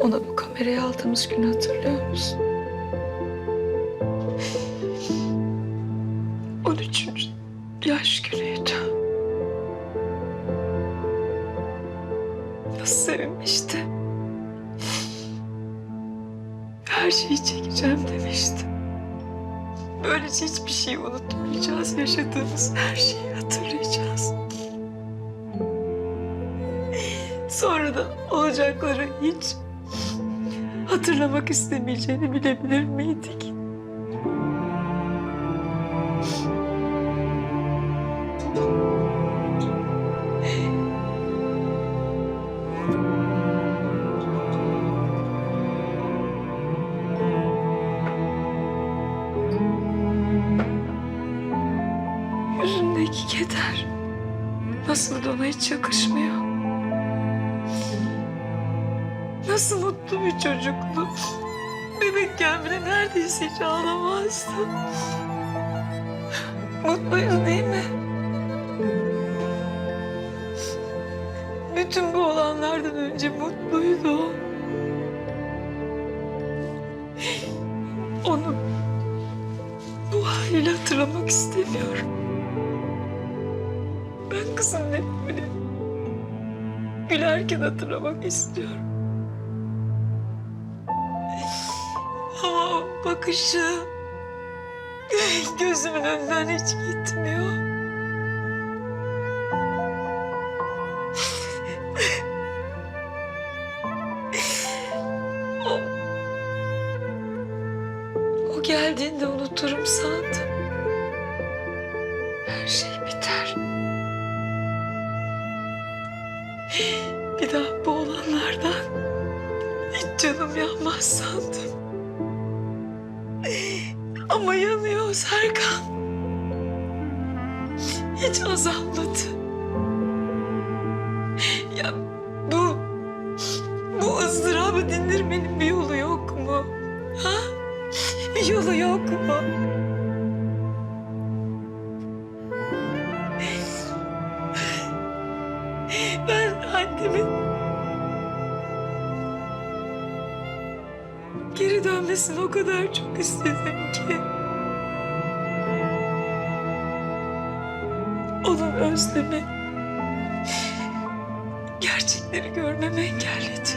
Ona bu kamerayı aldığımız günü hatırlıyor musun? 13. yaş günüydü. Nasıl sevinmişti. Her şeyi çekeceğim demişti. Böylece hiçbir şeyi unutmayacağız. Yaşadığımız her şeyi hatırlayacağız. Sonra da olacakları hiç hatırlamak istemeyeceğini bilebilir miydik? Yüzündeki keder nasıl da ona hiç yakışmıyor. Nasıl mutlu bir çocuktu. Bebekken bile neredeyse hiç ağlamazdı. Mutluyuz değil mi? Bütün bu olanlardan önce mutluydu o. Onu bu haliyle hatırlamak istemiyorum. Ben kızım böyle gülerken hatırlamak istiyorum. Bakışı gözümün önünden hiç gitmiyor. O, o geldiğinde unuturum sandım. Her şey biter. Bir daha bu olanlardan hiç canım yanmaz sandım. Ama yanıyor Serkan. Hiç azalmadı. Ya bu, bu ızdırabı dindirmenin bir yolu yok mu? Ha? Bir yolu yok mu? Ben annemin geri dönmesini o kadar çok istedim ki. Onun özlemi gerçekleri görmemi engelledi.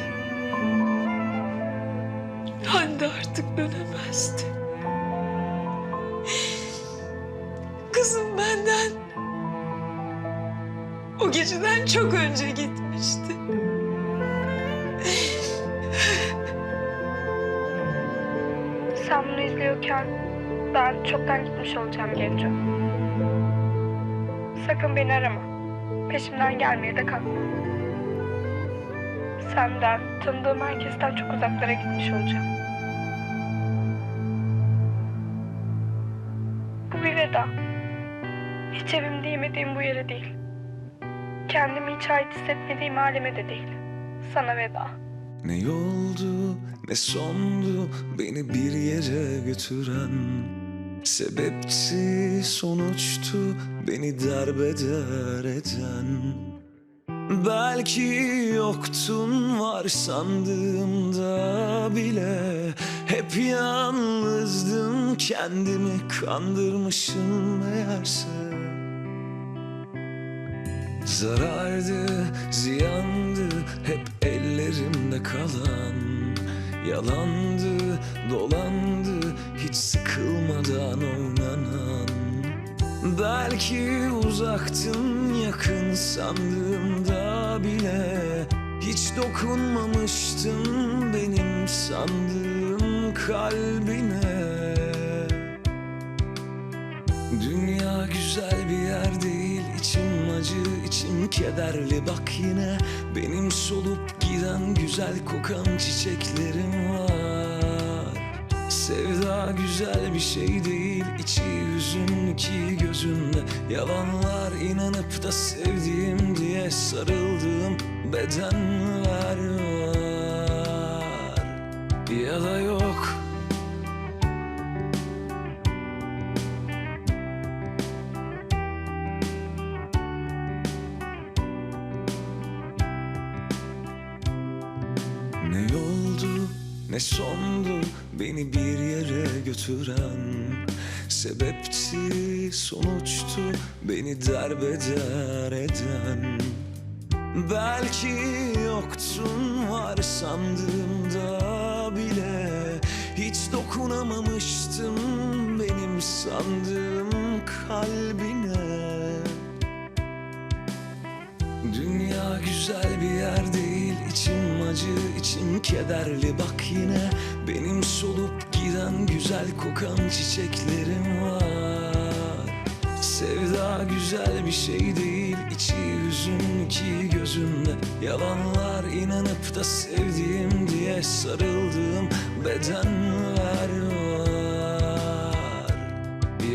Hande artık dönemezdi. Kızım benden o geceden çok önce gitmişti. İzliyorken ben çoktan gitmiş olacağım Genco. Sakın beni arama. Peşimden gelmeye de kalkma. Senden, tanıdığım herkesten çok uzaklara gitmiş olacağım. Bu bir veda. Hiç evim diyemediğim bu yere değil. Kendimi hiç ait hissetmediğim aleme de değil. Sana veda. Ne yoldu ne sondu beni bir yere götüren? Sebepti sonuçtu beni derbeder eden. Belki yoktun var sandığımda bile. Hep yalnızdım kendimi kandırmışım meğerse. Zarardı, ziyandı hep ellerimde kalan Yalandı, dolandı hiç sıkılmadan oynanan. Belki uzaktın yakın sandığımda bile Hiç dokunmamıştım benim sandığım kalbine Dünya güzel bir yer değil içim acı içim kederli. Bak yine benim solup giden güzel kokan çiçeklerim var. Sevda güzel bir şey değil içi hüzün ki gözümde Yalanlar inanıp da sevdiğim diye sarıldığım bedenler var. Ya da yok ne sondu beni bir yere götüren? Sebepti sonuçtu beni derbeder eden. Belki yoktun var sandığımda bile. Hiç dokunamamıştım benim sandığım kalbine. Dünya güzel bir yer değil içim acı içim kederli. Bak yine Benim solup giden güzel kokan çiçeklerim var. Sevda güzel bir şey değil içi hüzün ki gözümde. Yalanlar inanıp da sevdiğim diye sarıldığım bedenler var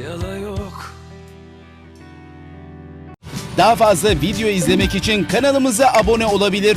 Ya da yok. Daha fazla video izlemek için kanalımıza abone olabilir.